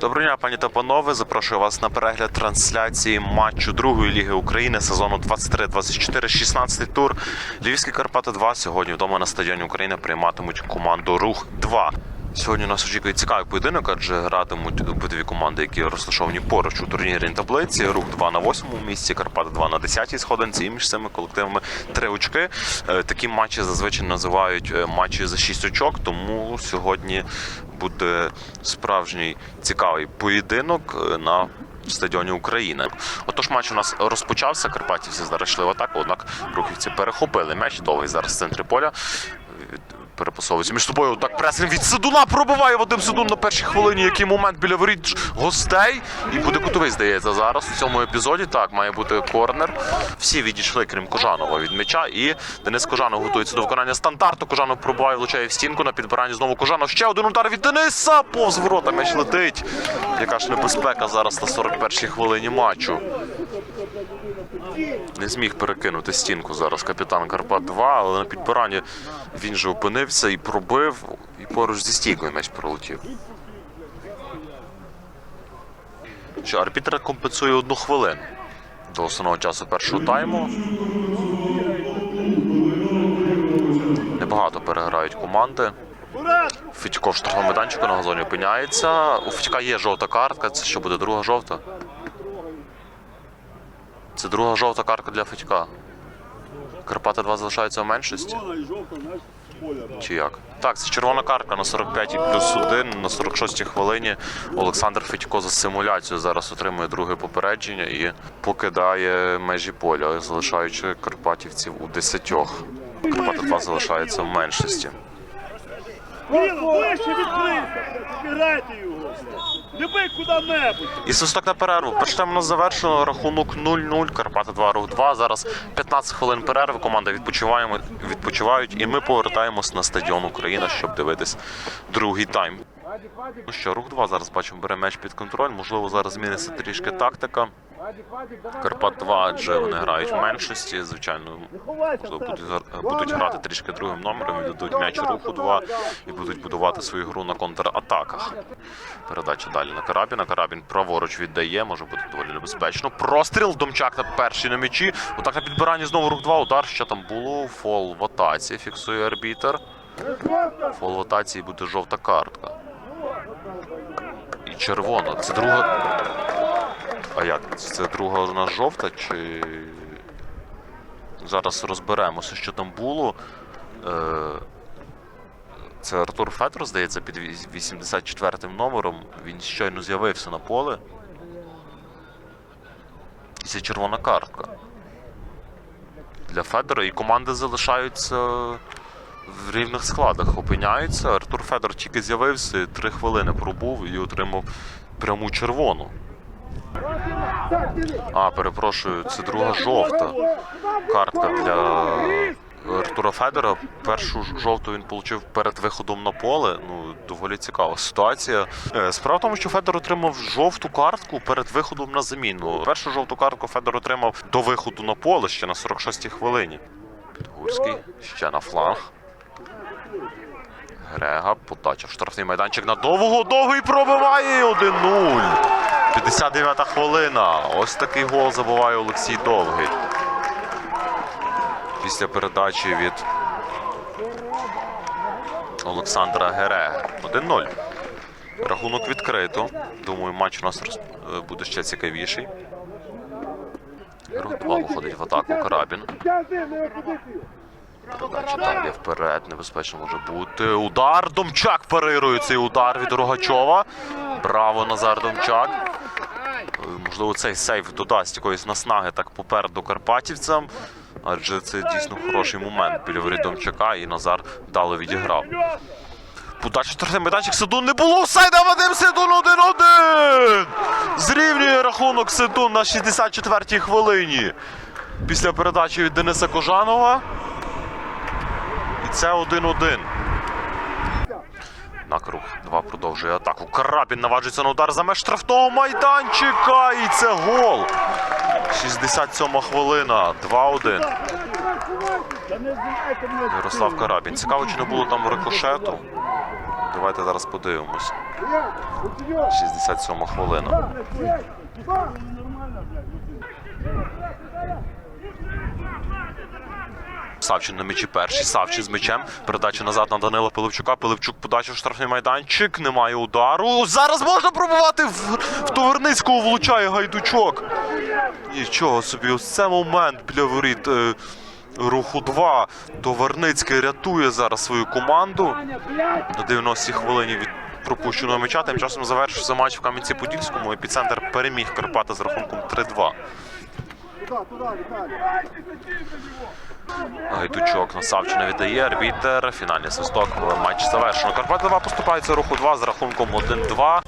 Доброго дня, пані та панове. Запрошую вас на перегляд трансляції матчу другої ліги України сезону 23-24, 16 тур. Львівські Карпати 2 сьогодні вдома на стадіоні України прийматимуть команду Рух 2. Сьогодні нас очікує цікавий поєдинок, адже гратимуть обидві команди, які розташовані поруч у турнірній таблиці. Рух 2 на 8 місці, Карпати 2 на 10 сходинці. І між цими колективами три очки. Е, Такі матчі зазвичай називають е, матчі за 6 очок, тому сьогодні буде справжній цікавий поєдинок е, на стадіоні України. Отож, матч у нас розпочався. Карпатівці зараз йшли в атаку, однак рухівці перехопили м'яч. Довгий зараз в центрі поля. Перепасовується між собою так пресинг від Сидуна пробиває Вадим Сидун на першій хвилині. Який момент біля воріт гостей. І буде кутовий, здається, зараз у цьому епізоді. Так, має бути корнер. Всі відійшли, крім Кожанова від м'яча. І Денис Кожанов готується до виконання стандарту. Кожанов пробиває, влучає в стінку на підбиранні знову Кожанов. Ще один удар від Дениса. Повз ворота м'яч летить. Яка ж небезпека зараз на 41-й хвилині матчу. Не зміг перекинути стінку зараз капітан Карпат 2, але на підбиранні він же опинився і пробив, і поруч зі стійкою м'яч пролетів. Що арбітр компенсує одну хвилину до основного часу першого тайму. Небагато переграють команди. Федько в штрафному майданчику на газоні опиняється. У Федька є жовта картка. Це що буде друга жовта? Це друга жовта картка для Федька. Карпати 2 залишаються в меншості. Чи як? Так, це червона картка на 45 плюс 1 на 46 хвилині. Олександр Федько за симуляцію зараз отримує друге попередження і покидає межі поля, залишаючи карпатівців у 10. Карпати 2 залишаються в меншості. Підбирайте його. Не бий куди-небудь. І свисток на перерву. Тайм завершено. Рахунок 0-0. Карпати 2 рух 2. Зараз 15 хвилин перерви. Команда відпочиваємо, відпочивають, і ми повертаємось на стадіон Україна, щоб дивитись другий тайм. Ну що, рух 2 зараз бачимо, бере м'яч під контроль. Можливо, зараз зміниться трішки тактика. Карпат 2, адже вони грають в меншості. Звичайно, будуть, грати трішки другим номером, віддадуть м'яч руху 2 і будуть будувати свою гру на контратаках. Передача далі на Карабіна. Карабін праворуч віддає, може бути доволі небезпечно. Простріл. Домчак на перший на м'ячі. Отак на підбиранні знову рух 2. Удар. Що там було? Фол в атаці. Фіксує арбітер. Фол в атаці буде жовта картка. І червона. Це друга. А як? Це друга у нас жовта чи. Зараз розберемося, що там було. Е... Це Артур Федор, здається, під віс- 84 номером. Він щойно з'явився на поле. І це червона картка. Для Федора і команди залишаються в рівних складах. Опиняються. Артур Федор тільки з'явився, три хвилини пробув і отримав пряму червону. А, перепрошую, це друга жовта картка для Артура Федора. Першу жовту він отримав перед виходом на поле. Ну, доволі цікава ситуація. Е, Справа в тому, що Федор отримав жовту картку перед виходом на заміну. Першу жовту картку Федор отримав до виходу на поле ще на 46-й хвилині. Підгурський ще на фланг. Грега, подача в штрафний майданчик на довго, довгий пробиває 1-0. 59-та хвилина. Ось такий гол забиває Олексій Довгий. Після передачі від Олександра Гереги. 1-0. Рахунок відкрито. Думаю, матч у нас е, буде ще цікавіший. Рух 2 виходить в атаку Карабін. Передача далі вперед, небезпечно може бути. Удар. Домчак парирує цей удар від Рогачова. Браво, Назар Домчак. Можливо, цей сейф додасть якоїсь наснаги так попереду карпатівцям. Адже це дійсно хороший момент біля воріт Домчака, і Назар вдало відіграв. Подача штрафний майданчик Сидун не було. Сайда Вадим Сидун 1-1! Зрівнює рахунок Сидун на 64-й хвилині. Після передачі від Дениса Кожанова. І це 1-1. На круг. Два продовжує атаку. Карабін наважується на удар за меж штрафного майданчика. І це гол. 67 хвилина. 2-1. Та не знімайте мене. Ярослав Карабін. Цікаво, чи не було там рикошету. Давайте зараз подивимось. 67 хвилина. Савчин на м'ячі перший. Савчин з м'ячем. Передача назад на Данила Пилипчука. Пилипчук подача в штрафний майданчик. Немає удару. Зараз можна пробувати в, в Товарницького влучає гайдучок. Нічого собі, ось це момент біля воріт. е, Руху 2. Товарницький рятує зараз свою команду на 90-й хвилині від пропущеного м'яча. Тим часом завершився матч в Кам'янці-Подільському. Епіцентр переміг Карпати з рахунком 3-2. Гайдучок на Савчина віддає арбітер. Фінальний свисток. Матч завершено. Карпати 2 поступаються руху 2 з рахунком 1-2.